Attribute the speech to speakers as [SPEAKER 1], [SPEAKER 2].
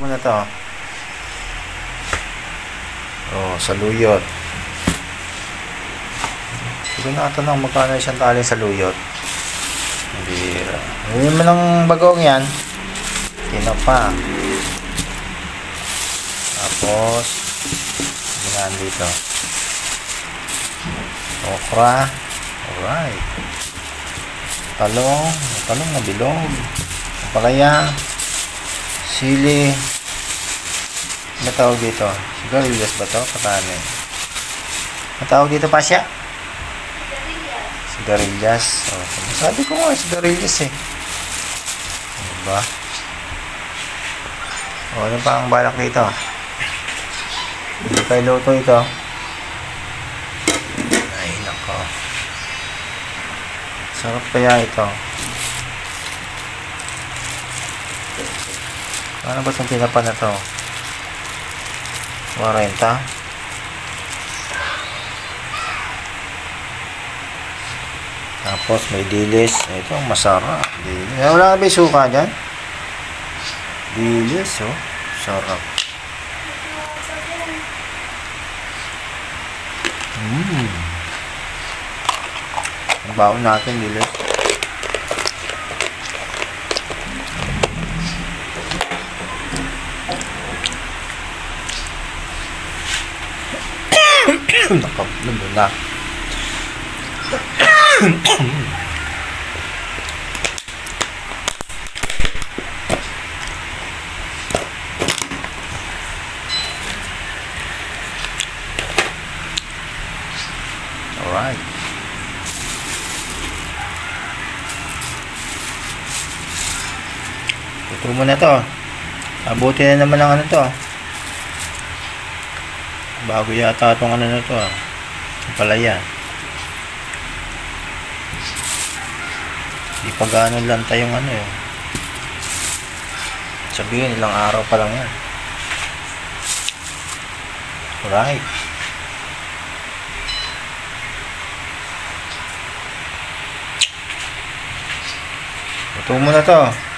[SPEAKER 1] Muna to. Oh, saluyot. Hindi ko nakatanong magkano isang tali sa luyot. Hindi. Mo ng bagong yan. Tinapa. Tapos, ano dito? Okra. Alright. Talong. Talong na bilog. Palaya. Sili. Ano tawag dito? Sigarilyas ba to? Patani. Ano tawag dito pa siya? Sigarilyas. Oh, sabi ko nga sigarilyas eh. Ano ba? O, ano pa ang balak dito? Hindi kayo luto ito. Ay, nako. Sarap kaya ito. Ano ba itong tinapa na to? 40. Tapos may dilis. Ito masarap. Dilis. Eh, Wala na ba suka dyan? Dilis, oh. Sarap. Mmm. Ang baon natin, dilis. Nakabulong na. Alright. Ito mo na to. Abuti na naman ang ano to. Bago yata itong ano na to ah. Ang palaya. Di pa gaano lang tayong ano eh. Sabihin ilang araw pa lang yan. Alright. Ito mo na to.